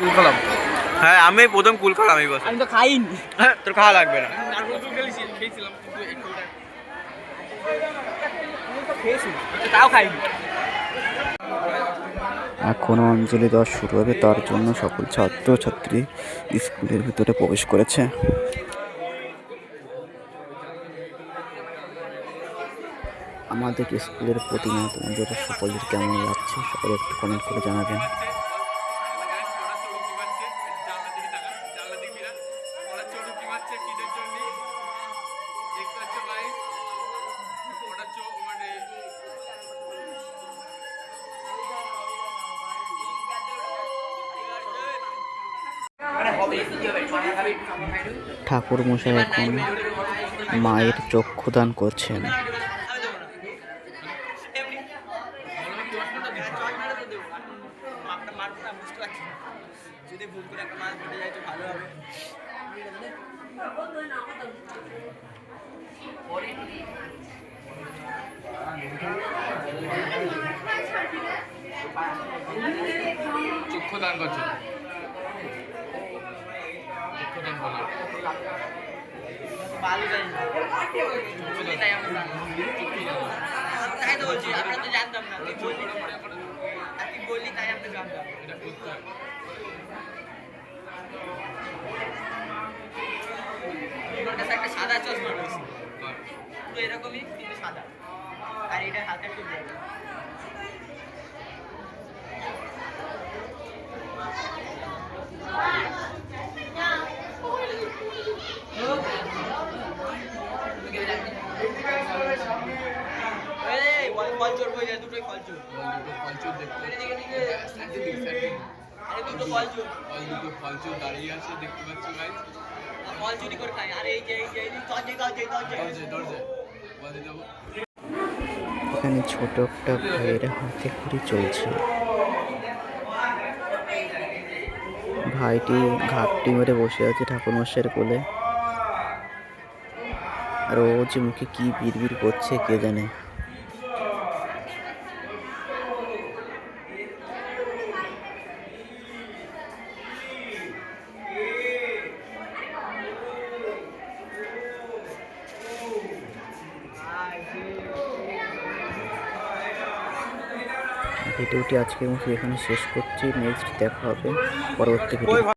কুল খেলাম হ্যাঁ আমি প্রথম কুল খেলাম এই বছর। আমি তো খাইনি। হ্যাঁ, তোর খাওয়া লাগবে না। খেয়েছিলাম কিন্তু একটু খেয়েছি তাও খাইনি। এখন অঞ্জলি দেওয়া শুরু হবে তার জন্য সকল ছাত্রছাত্রী স্কুলের ভিতরে প্রবেশ করেছে। আমাদের স্কুলের প্রতিমা তোমাদের সকলের কেমন লাগছে সকলে একটু কমেন্ট করে জানাবেন। ঠাকুর মশাই এখন মায়ের চক্ষুদান করছেন যদি ভুল করে একটা মাছ পড়ে যায় তো ভালো হবে চক্ষু দান করছে। চক্ষু দান করলাম ভালো জানি না তাই আমরা তো জানতাম না। তুই বললি তাই আমরা জানতাম। এটা করতে তোর কাছে একটা সাদা চশমা রয়েছে। পুরো এরকমই কিন্তু সাদা। আর এটা হাতে একটু এই, ফল- চোর। বই যায়, ফল চোর। দুটো দুটো ফল চোর। ফলচুর দাঁড়িয়ে আছে দেখতে পাচ্ছ গাইজ আর ফল চুরি করে খায়। আরে এই যে, এই যে। দরজায় দরজায় বল দিয়ে দেবো এখানে ছোট একটা ভাইয়ের হাতে খড়ি চলছে ভাইটি ঘাপটি মেরে বসে আছে ঠাকুরমশাইয়ের কোলে আর ও যে মুখে কি বিড়বিড় করছে কে জানে ভিডিওটি আজকের মতো এখানে শেষ করছি। নেক্সট দেখা হবে। পরবর্তী ভিডিও